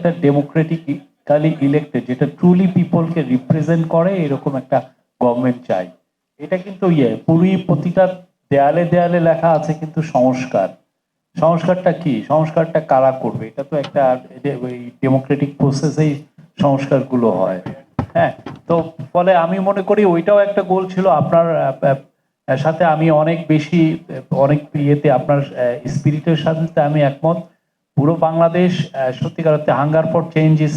একটা democratically elected যেটা truly পিপলকে রিপ্রেজেন্ট করে, এরকম একটা গভর্নমেন্ট চাই। এটা কিন্তু ইয়ে পুরোই প্রতিটা দেয়ালে দেয়ালে লেখা আছে কিন্তু সংস্কার। সংস্কারটা কি? সংস্কারটা কারা করবে? এটা তো একটা ডেমোক্রেটিক প্রসেসেই সংস্কারগুলো হয়। হ্যাঁ তো ফলে আমি মনে করি ওইটাও একটা গোল ছিল। আপনার সাথে আমি অনেক বেশি, অনেক ইয়েতে আপনার স্পিরিটের সাথে আমি একমত। পুরো বাংলাদেশ সত্যিকার অর্থে হাঙ্গার ফর চেঞ্জেস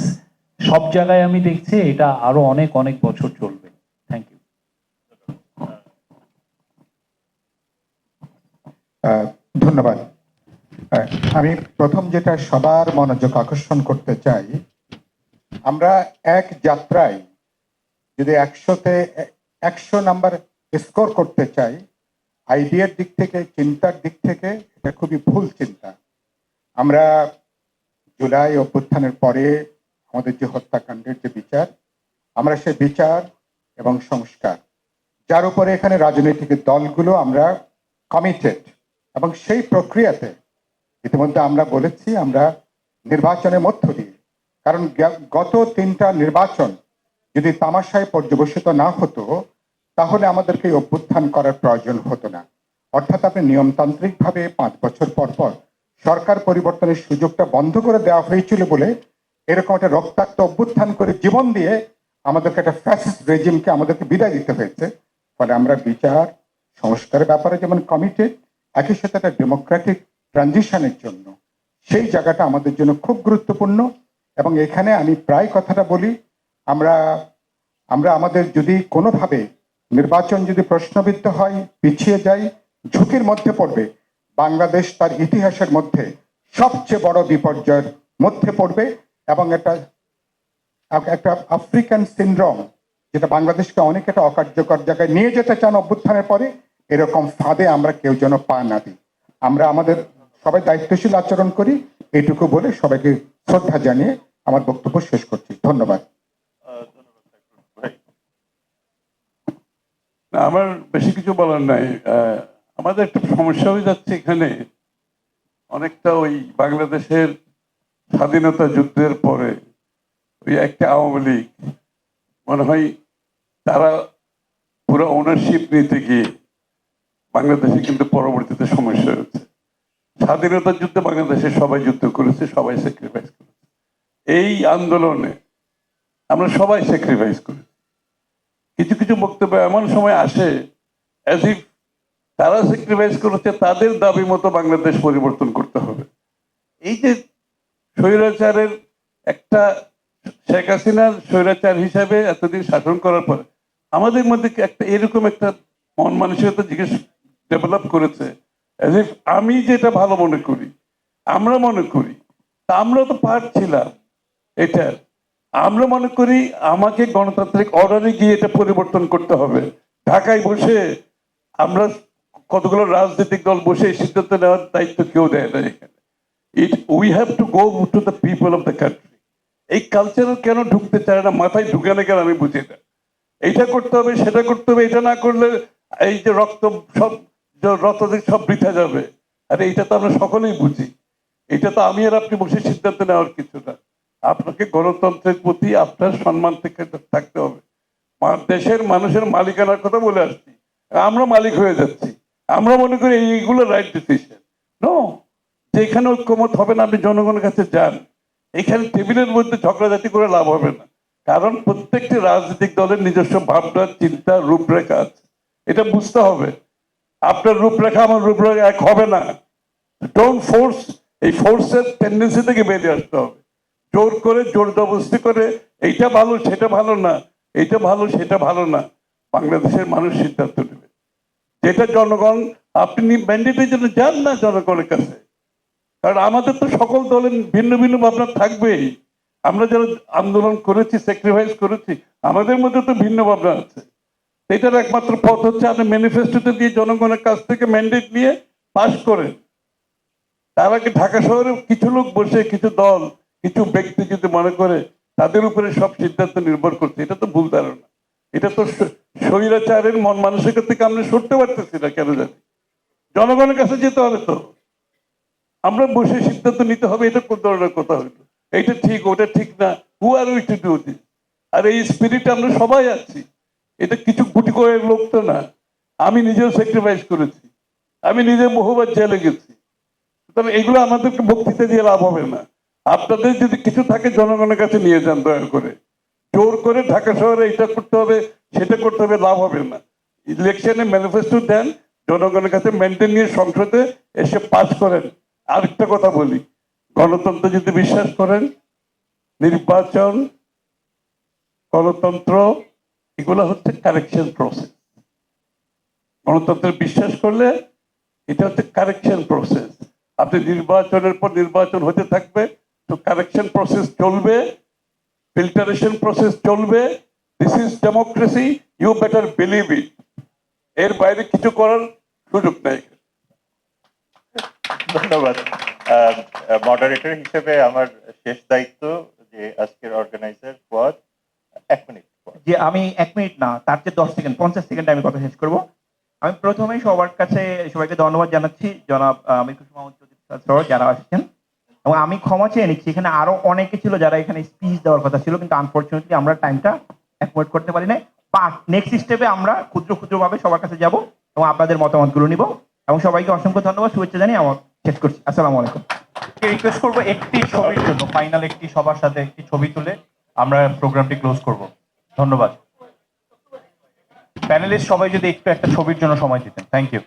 সব জায়গায় আমি দেখছি, এটা আরও অনেক অনেক বছর চলবে। থ্যাংক ইউ ধন্যবাদ। আমি প্রথম যেটা সবার মনোযোগ আকর্ষণ করতে চাই, আমরা এক যাত্রায় যদি একশোতে, একশো নাম্বার স্কোর করতে চাই আইডিয়ার দিক থেকে, চিন্তার দিক থেকে, এটা খুবই ভুল চিন্তা। আমরা জুলাই অভ্যুত্থানের পরে আমাদের যে হত্যাকাণ্ডের যে বিচার, আমরা সে বিচার এবং সংস্কার, যার উপরে এখানে রাজনৈতিক দলগুলো আমরা কমিটেড এবং সেই প্রক্রিয়াতে ইতিমধ্যে আমরা বলেছি আমরা নির্বাচনের মধ্য দিয়ে। কারণ গত তিনটা নির্বাচন যদি তামাশায় পর্যবেসিত না হতো, তাহলে আমাদেরকে অভ্যুত্থান করার প্রয়োজন হতো না। অর্থাৎ আপনি নিয়মতান্ত্রিকভাবে পাঁচ বছর পর পর সরকার পরিবর্তনের সুযোগটা বন্ধ করে দেওয়া হয়েছিল বলে এরকম একটা রক্তাক্ত অভ্যুত্থান করে জীবন দিয়ে আমাদেরকে একটা ফ্যাসিস্ট রেজিমকে আমাদেরকে বিদায় দিতে হয়েছে। ফলে আমরা বিচার, সংস্কারের ব্যাপারে যেমন কমিটেড একই সাথে একটা ডেমোক্রেটিক ট্রানজিশনের জন্য। সেই জায়গাটা আমাদের জন্য খুব গুরুত্বপূর্ণ এবং এখানে আমি প্রায় কথাটা বলি, আমরা আমরা আমাদের যদি কোনোভাবে নির্বাচন যদি প্রশ্নবিদ্ধ হয়, পিছিয়ে যায় ঝুঁকির মধ্যে পড়বে বাংলাদেশ তার ইতিহাসের মধ্যে সবচেয়ে বড় বিপর্যয়ের মধ্যে পড়বে এবং একটা একটা আফ্রিকান সিনড্রোম, যেটা বাংলাদেশকে অনেক একটা অকার্যকর জায়গায় নিয়ে যেতে চান অভ্যুত্থানের পরে, এরকম ফাঁদে আমরা কেউ যেন পা না দিই। আমরা আমাদের সবাই দায়িত্বশীল আচরণ করি এইটুকু বলে সবাইকে শ্রদ্ধা জানিয়ে আমার বক্তব্য শেষ করছি। ধন্যবাদ। আমার বেশি কিছু বলার নাই। আমাদের একটা সমস্যা হয়ে যাচ্ছে এখানে। অনেকটা ওই বাংলাদেশের স্বাধীনতা যুদ্ধের পরে ওই একটা আওয়ামী লীগ, মনে হয় তারা পুরো ওনারশিপ নিতে গিয়ে বাংলাদেশে কিন্তু পরবর্তীতে সমস্যা হয়েছে। স্বাধীনতার যুদ্ধে বাংলাদেশে সবাই যুদ্ধ করেছে, সবাই স্যাক্রিফাইস করেছে। এই আন্দোলনে আমরা সবাই স্যাক্রিফাইস করেছি। কিছু কিছু বক্তব্য এমন সময় আসে অ্যাজ ইফ তারা স্যাক্রিফাইস করেছে, তাদের দাবি মতো বাংলাদেশ পরিবর্তন করতে হবে। এই যে স্বৈরাচারের একটা শেখ হাসিনার স্বৈরাচার হিসাবে এতদিন শাসন করার পরে আমাদের মধ্যে একটা এরকম একটা মন মানসিকতা জিজ্ঞেস ডেভেলপ করেছে আমি যেটা ভালো মনে করি, আমরা মনে করি, তা আমরা তো পার্ট ছিলাম এটার আমরা মনে করি আমাকে গণতান্ত্রিক অর্ডারে গিয়ে এটা পরিবর্তন করতে হবে। ঢাকায় বসে আমরা কতগুলো রাজনৈতিক দল বসে সিদ্ধান্ত নেওয়ার দায়িত্ব কেউ দেয় না এখানে। It we have to go to the people of the country এই কালচার কেন ঢুকতে চায় না, মাথায় ঢুকে না কেন আমি বুঝি না। এইটা করতে হবে, সেটা করতে হবে, এটা না করলে এই যে রক্ত সব, যে রক্তদিক সব বৃথা যাবে। আর এইটা তো আমরা সকলেই বুঝি। এটা তো আমি আর আপনি বসে সিদ্ধান্ত নেওয়ার কিছু না। আপনাকে গণতন্ত্রের প্রতি আপনার সম্মান থেকে থাকতে হবে। দেশের মানুষের মালিকানার কথা বলে আসছি। আমরা মালিক হয়ে যাচ্ছি। আমরা মনে করি এইগুলো রাইট ডিসিশন নো যেখানে ঐক্যমত হবে না, আপনি জনগণের কাছে যান। এখানে টেবিলের মধ্যে ঝগড়াঝাটি করে লাভ হবে না। কারণ প্রত্যেকটি রাজনৈতিক দলের নিজস্ব ভাবনা, চিন্তা, রূপরেখা আছে। এটা বুঝতে হবে। আপনার রূপরেখা, আমার রূপরেখা এক হবে না। ডোন্ট ফোর্স এই ফোর্সের টেন্ডেন্সি থেকে বেরিয়ে আসতে হবে। জোর করে, জোর জবরদস্তি করে, এইটা ভালো, সেটা ভালো না, এইটা ভালো, সেটা ভালো না। বাংলাদেশের মানুষ সিদ্ধান্ত নেবে। যেটা জনগণ, আপনি ম্যান্ডেটের জন্য যান না জনগণের কাছে। কারণ আমাদের তো সকল দলের ভিন্ন ভিন্ন ভাবনা থাকবেই। আমরা যারা আন্দোলন করেছি স্যাক্রিফাইস করেছি, আমাদের মধ্যে তো ভিন্ন ভাবনা আছে। এটার একমাত্র পথ হচ্ছে আপনি ম্যানিফেস্টোতে দিয়ে জনগণের কাছ থেকে ম্যান্ডেট নিয়ে পাশ করেন। তার আগে ঢাকা শহরে কিছু লোক বসে, কিছু দল, কিছু ব্যক্তি যদি মনে করে, তাদের উপরে সব সিদ্ধান্ত নির্ভর করছে। এটা তো ভুল ধারণা। এটা তো স্বৈরাচারের মন মানসিকতা থেকে আমরা সরতে পারতেছি না, কেন জানি? জনগণের কাছে যেতে হবে তো। আমরা বসে সিদ্ধান্ত নিতে হবে, এটা কোন ধরনের কথা হইল? এইটা ঠিক, ওটা ঠিক না। Who are we to do this আর এই স্পিরিট আমরা সবাই আছি। এটা কিছু গুটি করে লোক তো না। আমি নিজেও স্যাক্রিফাইস করেছি। আমি নিজে বহুবার জেলে গেছি। তবে এগুলো আমাদেরকে বক্তৃতা দিয়ে লাভ হবে না। আপনাদের যদি কিছু থাকে, জনগণের কাছে নিয়ে যান দয়া করে। জোর করে ঢাকা শহরে এটা করতে হবে, সেটা করতে হবে, লাভ হবে না। ইলেকশনে ম্যানিফেস্টো দেন, জনগণের কাছে মেনটেন নিয়ে সংসদে এসে পাস করেন। আরেকটা কথা বলি, গণতন্ত্র যদি বিশ্বাস করেন, নির্বাচন, গণতন্ত্র, এগুলো হচ্ছে কারেকশন প্রসেস গণতন্ত্রে বিশ্বাস করলে এটা হচ্ছে কারেকশন প্রসেস আপনি নির্বাচনের পর নির্বাচন হতে থাকবে, তো কারেকশন প্রসেস চলবে ফিল্টারেশন প্রসেস চলবে this is democracy you better believe it এর বাইরে কিছু করার সুযোগ নেই। ধন্যবাদ। মডারেটর হিসেবে আমার শেষ দায়িত্ব যে আজকের অর্গানাইজার পদ এক মিনিট যে আমি এক মিনিট না তার চেয়ে দশ সেকেন্ড পঞ্চাশ সেকেন্ড আমি কথা শেষ করব। আমি প্রথমেই সবার কাছে সবাইকে ধন্যবাদ জানাচ্ছি জনাব খুশি মাহমুদ চৌধুরী যারা আসছেন। এবং আমি ক্ষমা চেয়ে নিচ্ছি। এখানে আরও অনেকে ছিল যারা এখানে স্পিচ দেওয়ার কথা ছিল, কিন্তু আনফর্চুনেটলি আমরা টাইমটা অ্যাকোমোডেট করতে পারি না বাট নেক্সট স্টেপে আমরা ক্ষুদ্র ক্ষুদ্রভাবে সবার কাছে যাব এবং আপনাদের মতামতগুলো নিব। এবং সবাইকে অসংখ্য ধন্যবাদ, শুভেচ্ছা জানিয়ে আমার শেষ করছি। আসসালামু আলাইকুম। রিকোয়েস্ট করব একটি ছবির জন্য ফাইনাল একটি সবার সাথে একটি ছবি তুলে আমরা প্রোগ্রামটি ক্লোজ করব। ধন্যবাদ। প্যানেলিস্ট সবাই যদি একটু একটা ছবির জন্য সময় দিতেন। Thank you